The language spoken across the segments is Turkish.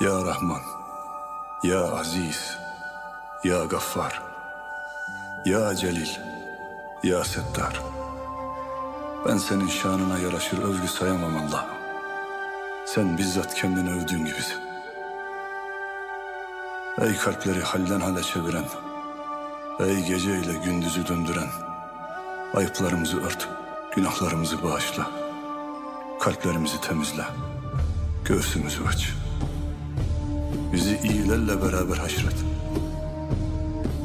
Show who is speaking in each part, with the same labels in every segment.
Speaker 1: Ya Rahman, Ya Aziz, Ya Gaffar, Ya Celil, Ya Settar. Ben senin şanına yaraşır övgü sayamam Allah. Sen bizzat kendini övdüğün gibisin. Ey kalpleri halden hale çeviren, ey geceyle gündüzü döndüren, ayıplarımızı ört, günahlarımızı bağışla, kalplerimizi temizle, göğsümüzü aç. Bizi iyilerle beraber haşret.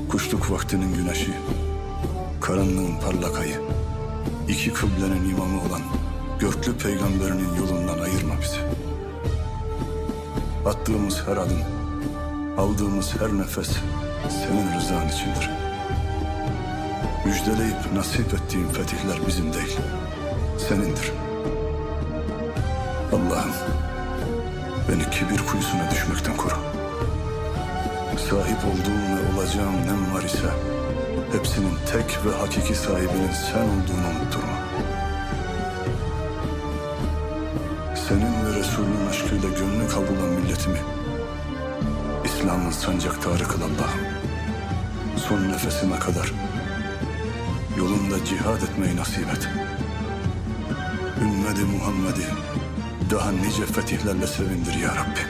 Speaker 1: Kuşluk vaktinin güneşi, karanlığın parlak ayı, iki kıblenin imamı olan Görklü peygamberinin yolundan ayırma bizi. Attığımız her adım, aldığımız her nefes senin rızan içindir. Müjdeleyip nasip ettiğin fetihler bizim değil, senindir. Allah'ım beni kibir kuyusuna koru. Sahip olduğum ve olacağım ne var ise hepsinin tek ve hakiki sahibinin sen olduğunu unutturma. Senin ve Resulünün aşkıyla gönlü kavrulan milletimi İslam'ın sancaktarı kıl Allah'ım. Son nefesime kadar yolunda cihad etmeyi nasip et. Ümmeti Muhammed'i daha nice fetihlerle sevindir ya Rabbi.